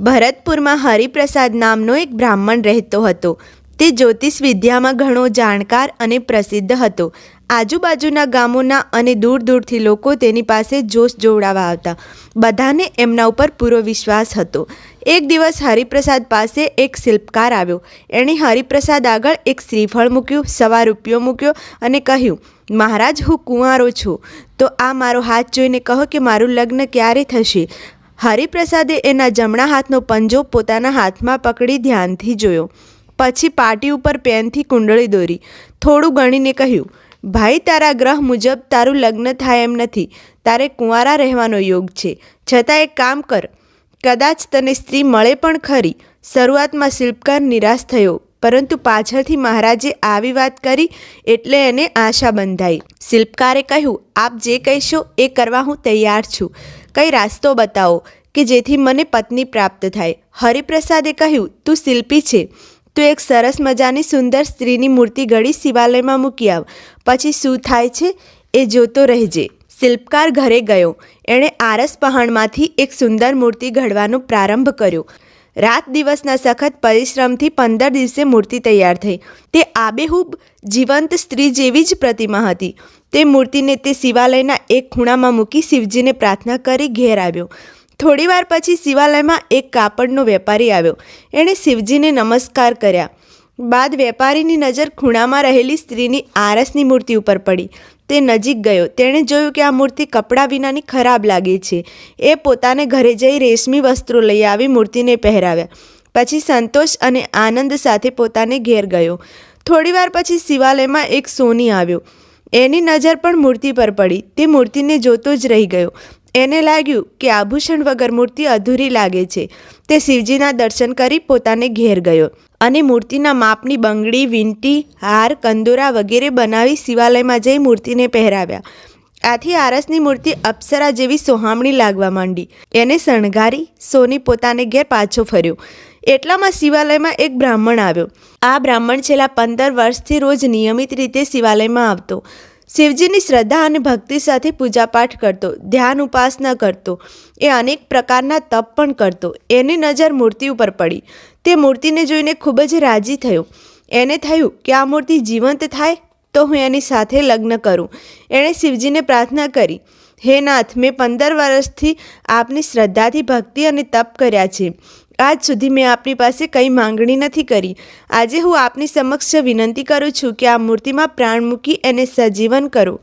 ભરતપુરમાં હરિપ્રસાદ નામનો એક બ્રાહ્મણ રહેતો હતો. તે જ્યોતિષ વિદ્યામાં ઘણો જાણકાર અને પ્રસિદ્ધ હતો. આજુબાજુના ગામોના અને દૂર દૂરથી લોકો તેની પાસે જોશ જોવડાવા આવતા. બધાને એમના ઉપર પૂરો વિશ્વાસ હતો. એક દિવસ હરિપ્રસાદ પાસે એક શિલ્પકાર આવ્યો. એણે હરિપ્રસાદ આગળ એક શ્રીફળ મૂક્યું, સવા રૂપિયો મૂક્યો અને કહ્યું, મહારાજ, હું કુંવારો છું. તો આ મારો હાથ જોઈને કહો કે મારું લગ્ન ક્યારે થશે? હરિપ્રસાદે એના જમણા હાથનો પંજો પોતાના હાથમાં પકડી ધ્યાનથી જોયો. પછી પાટી ઉપર પેનથી કુંડળી દોરી. થોડું ગણીને કહ્યું, ભાઈ, તારા ગ્રહ મુજબ તારું લગ્ન થાય એમ નથી. તારે કુંવારા રહેવાનો યોગ છે. છતાં એક કામ કર. કદાચ તને સ્ત્રી મળે પણ ખરી. શરૂઆતમાં શિલ્પકાર નિરાશ થયો, પરંતુ પાછળથી મહારાજે આવી વાત કરી એટલે એને આશા બંધાઈ. શિલ્પકારે કહ્યું, આપ જે કહેશો એ કરવા હું તૈયાર છું. કઈ રાસ્તો બતાવો કે જેથી મને પત્ની પ્રાપ્ત થાય? હરિપ્રસાદે કહ્યું, તું શિલ્પી છે. તું એક સરસ મજાની સુંદર સ્ત્રીની મૂર્તિ ઘડી શિવાલયમાં મૂકી આવ. પછી શું થાય છે? એ જોતો રહેજે. શિલ્પકાર ઘરે ગયો. એણે આરસ પહાણમાંથી એક સુંદર મૂર્તિ ઘડવાનો પ્રારંભ કર્યો. રાત દિવસના સખત પરિશ્રમથી પંદર દિવસે મૂર્તિ તૈયાર થઈ. તે આબેહૂબ જીવંત સ્ત્રી જેવી જ પ્રતિમા હતી. તે મૂર્તિને તે શિવાલયના એક ખૂણામાં મૂકી શિવજીને પ્રાર્થના કરી ઘેર આવ્યો. થોડીવાર પછી શિવાલયમાં એક કાપડનો વેપારી આવ્યો. એણે શિવજીને નમસ્કાર કર્યા. બાદ વેપારીની નજર ખૂણામાં રહેલી સ્ત્રીની આરસની મૂર્તિ ઉપર પડી. તે નજીક ગયો. તેણે જોયું કે આ મૂર્તિ કપડાં વિનાની ખરાબ લાગે છે. એ પોતાને ઘરે જઈ રેશમી વસ્ત્રો લઈ આવી મૂર્તિને પહેરાવ્યા. પછી સંતોષ અને આનંદ સાથે પોતાને ઘેર ગયો. થોડીવાર પછી શિવાલયમાં એક સોની આવ્યો. એની નજર પણ મૂર્તિ પર પડી. તે મૂર્તિને જોતો જ રહી ગયો. એને લાગ્યું કે આભૂષણ વગર મૂર્તિ અધૂરી લાગે છે. તે શિવજીના દર્શન કરી પોતાને ઘેર ગયો અને મૂર્તિના માપની બંગડી, વીંટી, હાર, કંદોરા વગેરે બનાવી શિવાલયમાં જઈ મૂર્તિને પહેરાવ્યા. આથી આરસની મૂર્તિ અપ્સરા જેવી સોહામણી લાગવા માંડી. એને શણગારી સોની પોતાને ઘેર પાછો ફર્યો. એટલામાં શિવાલયમાં એક બ્રાહ્મણ આવ્યો. આ બ્રાહ્મણ છેલ્લા પંદર વર્ષથી રોજ નિયમિત રીતે શિવાલયમાં આવતો. શિવજીની શ્રદ્ધા અને ભક્તિ સાથે પૂજાપાઠ કરતો, ધ્યાન ઉપાસના કરતો, એ અનેક પ્રકારના તપ પણ કરતો. એની નજર મૂર્તિ ઉપર પડી. તે મૂર્તિને જોઈને ખૂબ જ રાજી થયો. એને થયું કે આ મૂર્તિ જીવંત થાય તો હું એની સાથે લગ્ન કરું. એણે શિવજીને પ્રાર્થના કરી, હે નાથ, મેં પંદર વર્ષથી આપની શ્રદ્ધાથી ભક્તિ અને તપ કર્યા છે. આજ સુધી મેં આપની પાસે કંઈ માંગણી નથી કરી. આજે હું આપની સમક્ષ વિનંતી કરું છું કે આ મૂર્તિમાં પ્રાણ મૂકી એને સજીવન કરો.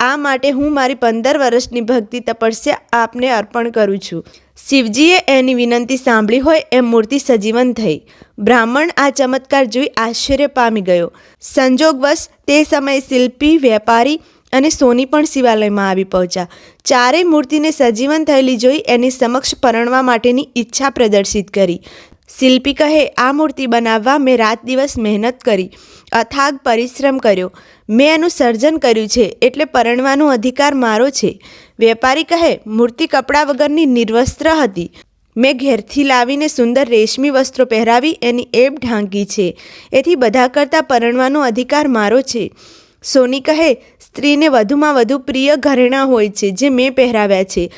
આ માટે હું મારી પંદર વર્ષની ભક્તિ તપસ્યા આપને અર્પણ કરું છું. શિવજીએ એની વિનંતી સાંભળી હોય એમ મૂર્તિ સજીવન થઈ. બ્રાહ્મણ આ ચમત્કાર જોઈ આશ્ચર્ય પામી ગયો. સંજોગવશ તે સમયે શિલ્પી, વેપારી અને સોની પણ શિવાલયમાં આવી પહોંચ્યા. ચારેય મૂર્તિને સજીવન થયેલી જોઈ એની સમક્ષ પરણવા માટેની ઈચ્છા પ્રદર્શિત કરી. શિલ્પી કહે, આ મૂર્તિ બનાવવા મેં રાત દિવસ મહેનત કરી, અથાગ પરિશ્રમ કર્યો. મેં એનું સર્જન કર્યું છે, એટલે પરણવાનો અધિકાર મારો છે. વેપારી કહે, મૂર્તિ કપડાં વગરની નિર્વસ્ત્ર હતી. મેં ઘેરથી લાવીને સુંદર રેશમી વસ્ત્રો પહેરાવી, એની એબ ઢાંકી છે. એથી બધા કરતાં પરણવાનો અધિકાર મારો છે. સોની કહે, સ્ત્રીને વધુમાં વધુ પ્રિય ઘરેણાં હોય છે, જે મેં પહેરાવ્યા છે.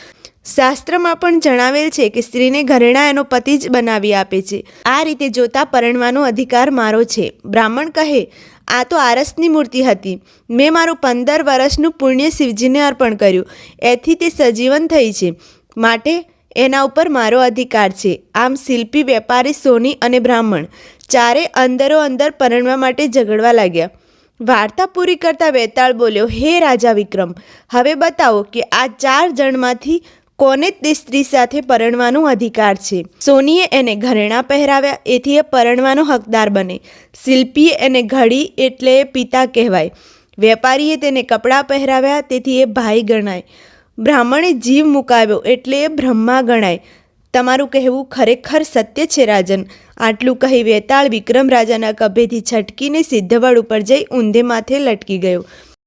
શાસ્ત્રમાં પણ જણાવેલ છે કે સ્ત્રીને ઘરેણાં એનો પતિ જ બનાવી આપે છે. આ રીતે જોતા પરણવાનો અધિકાર મારો છે. બ્રાહ્મણ કહે, આ તો આરસની મૂર્તિ હતી. મેં મારું પંદર વર્ષનું પુણ્ય શિવજીને અર્પણ કર્યું. એથી તે સજીવન થઈ છે. માટે એના ઉપર મારો અધિકાર છે. આમ શિલ્પી, વેપારી, સોની અને બ્રાહ્મણ ચારે અંદરો અંદર પરણવા માટે ઝઘડવા લાગ્યા. વાર્તા પૂરી કરતા વેતાળ બોલ્યો, હે રાજા વિક્રમ, હવે બતાવો કે આ ચાર જણમાંથી કોને તે સ્ત્રી સાથે પરણવાનો અધિકાર છે? સોનીએ એને ઘરેણાં પહેરાવ્યા, એથી એ પરણવાનો હકદાર બને. શિલ્પીએ એને ઘડી એટલે એ પિતા કહેવાય. વેપારીએ તેને કપડાં પહેરાવ્યા, તેથી એ ભાઈ ગણાય. બ્રાહ્મણે જીવ મુકાવ્યો એટલે એ બ્રહ્મા ગણાય. તમારું કહેવું ખરેખર સત્ય છે, રાજન. આટલું કહી વેતાળ વિક્રમ રાજાના કભેથી છટકીને સિદ્ધવડ ઉપર જઈ ઊંધે માથે લટકી ગયો.